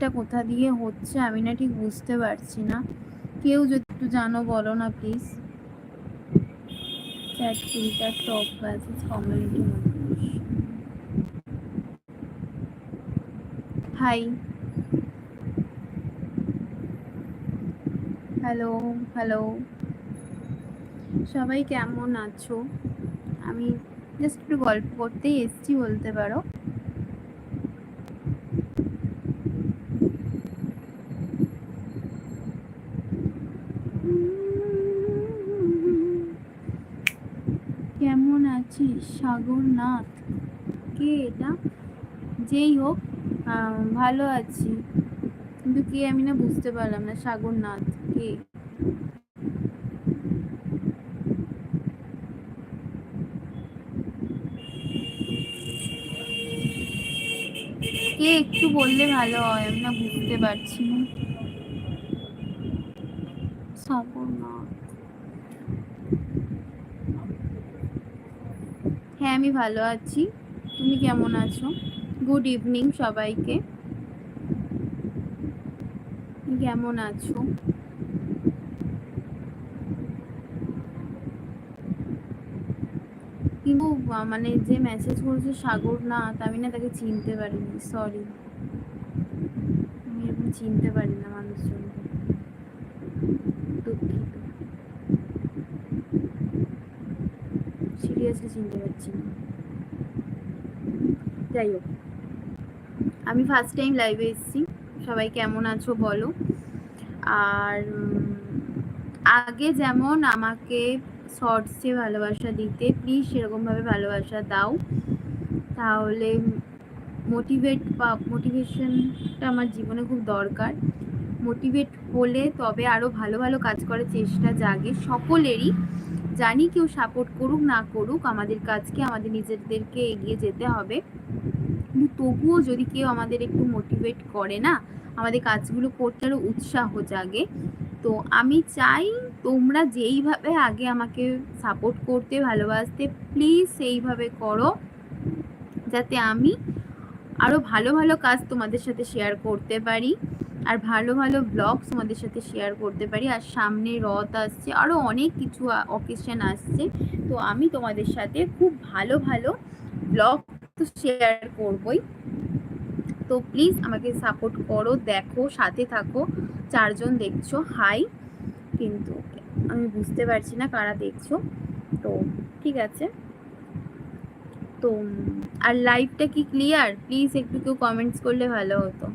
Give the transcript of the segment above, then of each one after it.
লাইভটা কোথা দিয়ে হচ্ছে আমি না ঠিক বুঝতে পারছি না। কেউ যদি একটু জানো বলো না প্লিজ হাই হ্যালো হ্যালো সবাই কেমন আছো? আমি জাস্ট একটু গল্প করতেই এসছি বলতে পারো কেমন আছিস সাগরনাথ। কে এটা? যেই হোক ভালো আছি। কিন্তু কে আমি না বুঝতে পারলাম না, সাগরনাথ কে? কে একটু বললে ভালো হয়, আমি না বুঝতে পারছি না। সাগরনাথ। হ্যাঁ আমি ভালো আছি। তুমি কেমন আছো? গুড ইভিনিং সবাইকে। কেমন আছো? কিন্তু মানে যে মেসেজ করেছে সাগরনাথ আমি না তাকে চিনতে পারিনি সরি আমি এরকম চিনতে পারি না মানুষজনকে দুঃখিত সিরিয়াসলি চিনতে পারছি না। যাই হোক। আমি ফার্স্ট টাইম লাইভে এসেছি। সবাই কেমন আছো বলো? আর আগে যেমন আমাকে শর্টসে ভালোবাসা দিতে প্লিজ সেরকমভাবে ভালোবাসা দাও। তাহলে মোটিভেট বা মোটিভেশনটা আমার জীবনে খুব দরকার। মোটিভেট হলে তবে আরও ভালো ভালো কাজ করার চেষ্টা জাগে সকলেরই। জানি কেউ সাপোর্ট করুক, না করুক, আমাদের কাজকে, আমাদের নিজেদেরকে এগিয়ে যেতে হবে। তবুও যদি কেউ আমাদের একটু মোটিভেট করে না, আমাদের কাজগুলো করতে আরও উৎসাহ জাগে, তো আমি চাই তোমরা যেইভাবে আগে আমাকে সাপোর্ট করতে, ভালোবাসতে প্লিজ সেইভাবে করো, যাতে আমি আরও ভালো ভালো কাজ তোমাদের সাথে শেয়ার করতে পারি। আর ভালো ভালো ব্লগ তোমাদের সাথে শেয়ার করতে পারি। আর সামনে রথ আসছে আরও অনেক কিছু অকেশন আসছে। তো আমি তোমাদের সাথে খুব ভালো ভালো ব্লগ তো শেয়ার করবই। তো প্লিজ আমাকে সাপোর্ট করো, দেখো, সাথে থাকো, চারজন দেখছ হাই কিন্তু আমি বুঝতে পারছি না কারা দেখছ। তো ঠিক আছে। তো, আর লাইভটা কি ক্লিয়ার প্লিজ একটু কেউ কমেন্টস করলে ভালো হতো।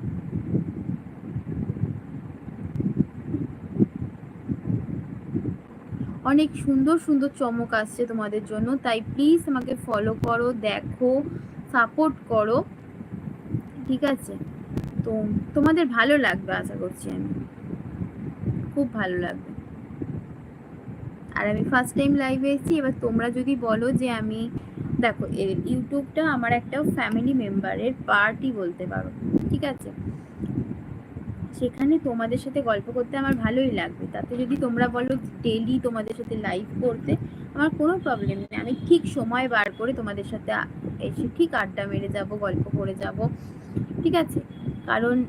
অনেক সুন্দর সুন্দর চমক আসছে তোমাদের জন্য। তাই প্লিজ আমাকে ফলো করো, দেখো সাপোর্ট করো। ঠিক আছে? তো তোমাদের ভালো লাগবে আশা করছি আমি। খুব ভালো লাগবে। আর আমি ফার্স্ট টাইম লাইভে এসেছি, এবার তোমরা যদি বলো যে আমি, দেখো ইউটিউবটা আমার একটা ফ্যামিলি মেম্বারের পার্টি বলতে পারো। ঠিক আছে? সেখানে তোমাদের সাথে গল্প করতে আমার ভালোই লাগবে। তাতে যদি তোমরা বলো ডেলি তোমাদের সাথে লাইভ করতে, আমার কোনো প্রবলেম নেই। আমি ঠিক সময় বার করে তোমাদের সাথে এসে ঠিক আড্ডা মেরে যাব, গল্প করে যাব। ঠিক আছে? কারণ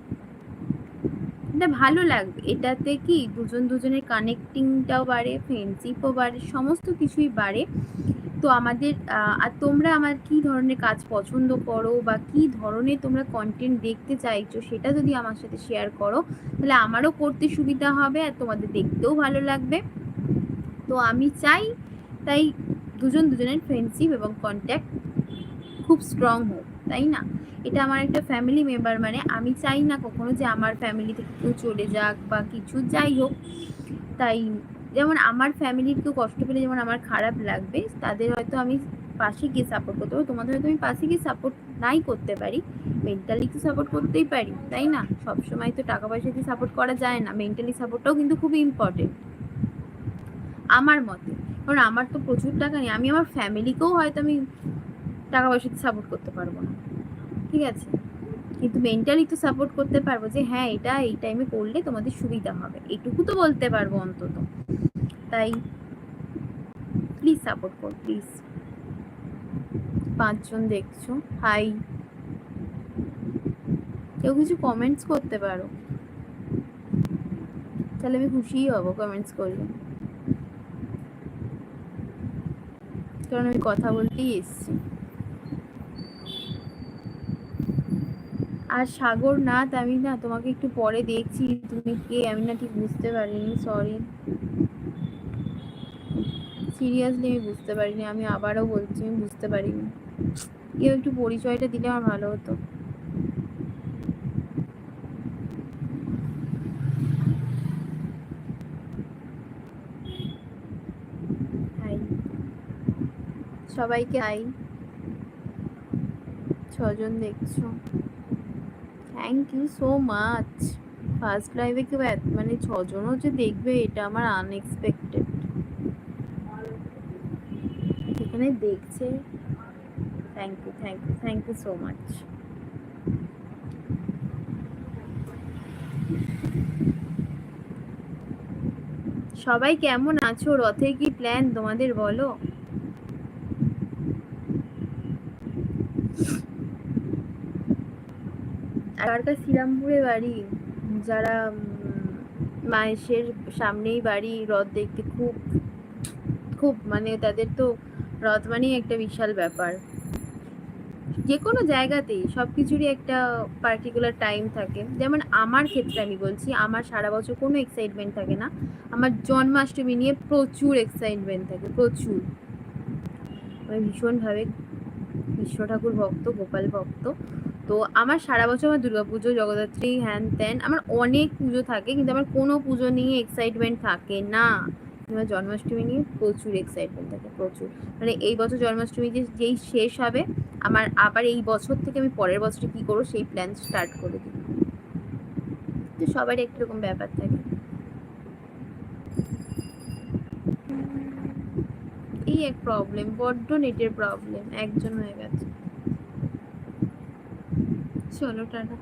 এটা ভালো লাগবে। এটাতে কি দুজন দুজনের কানেক্টিংটাও বাড়ে ফ্রেন্ডশিপও বাড়ে, সমস্ত কিছুই বাড়ে। তো আমাদের আর তোমরা আমার কি ধরনের কাজ পছন্দ করো বা কি ধরনের তোমরা কন্টেন্ট দেখতে চাইছো সেটা যদি আমার সাথে শেয়ার করো, তাহলে আমারও করতে সুবিধা হবে আর তোমাদের দেখতেও ভালো লাগবে। তো আমি চাই তাই দুজন দুজনের ফ্রেন্ডশিপ এবং কন্ট্যাক্ট খুব স্ট্রং হোক, তাই না? এটা আমার একটা ফ্যামিলি মেম্বার মানে আমি চাই না কখনো যে আমার ফ্যামিলি থেকে কেউ চলে যাক বা কিছু, যাই হোক। তাই যেমন আমার ফ্যামিলির কেউ কষ্ট পেলে যেমন আমার খারাপ লাগবে, তাদের হয়তো আমি পাশে গিয়ে সাপোর্ট করতে পারব। তোমাদের হয়তো আমি পাশে গিয়ে সাপোর্ট নাই করতে পারি। মেন্টালি তো সাপোর্ট করতেই পারি, তাই না? সবসময় তো টাকা পয়সা দিয়ে সাপোর্ট করা যায় না। মেন্টালি সাপোর্টটাও কিন্তু খুবই ইম্পর্টেন্ট আমার মতে, কারণ আমার তো প্রচুর টাকা নেই। আমি আমার ফ্যামিলিকেও হয়তো আমি টাকা পয়সা দিয়ে সাপোর্ট করতে পারব না। ঠিক আছে? কিন্তু মেন্টালি তো সাপোর্ট করতে পারব যে হ্যাঁ এটা এই টাইমে করলে তোমাদের সুবিধা হবে। এটুকু তো বলতে পারব অন্তত। তাই প্লিজ সাপোর্ট কর প্লিজ পাঁচজন দেখছ হাই কেউ কিছু কমেন্টস করতে পারো? তাহলে আমি খুশিই হব কমেন্টস করলে। কারণ আমি কথা বলতেই এসছি। আর সাগর নাথ, আমি না তোমাকে একটু পরে দেখছি, তুমি কে? আমি না ঠিক বুঝতে পারিনি সরি সিরিয়াসলি আমি বুঝতে পারিনি। আমি আবারও বলছি, আমি বুঝতে পারিনি। কেউ একটু পরিচয়টা দিলে আমার ভালো হতো। সবাইকে আই ছজন দেখছ। Thank you so much first লাইভে কেউ মানে ছজনও যে দেখবে, এটা আমার আনএক্সপেক্টেড এখানে দেখছে। Thank you thank you thank you so much সবাই কেমন আছো? রথে কি প্ল্যান তোমাদের বলো। আর শ্রীরামপুরে বাড়ি, যারা মায়েশের সামনেই বাড়ি, রথ দেখতে খুব খুব মানে তাদের তো রথ মানেই একটা বিশাল ব্যাপার। যে কোনো জায়গাতেই সব কিছুরই একটা পার্টিকুলার টাইম থাকে। যেমন আমার ক্ষেত্রে আমি বলছি, আমার সারা বছর কোনো এক্সাইটমেন্ট থাকে না। আমার জন্মাষ্টমী নিয়ে প্রচুর এক্সাইটমেন্ট থাকে, প্রচুর। আমি ভীষণভাবে কৃষ্ণ ঠাকুর ভক্ত, গোপাল ভক্ত। তো আমার সারা বছর আমার দুর্গাপুজো জগদ্ধাত্রী, হ্যান ত্যান, আমার অনেক পুজো থাকে, কিন্তু আমার কোনো পুজো নিয়ে এক্সাইটমেন্ট থাকে না। আমার জন্মাষ্টমী নিয়ে প্রচুর এক্সাইটমেন্ট থাকে, প্রচুর। মানে এই বছর জন্মাষ্টমী যে, যেই শেষ হবে, আমার আবার এই বছর থেকে আমি পরের বছরে কি করব, সেই প্ল্যান স্টার্ট করে দিই তো সবার একটু রকম ব্যাপার থাকে। এই এক প্রবলেম বড্ড নেটের প্রবলেম একজন হয়ে গেছে। চলো, টাটা।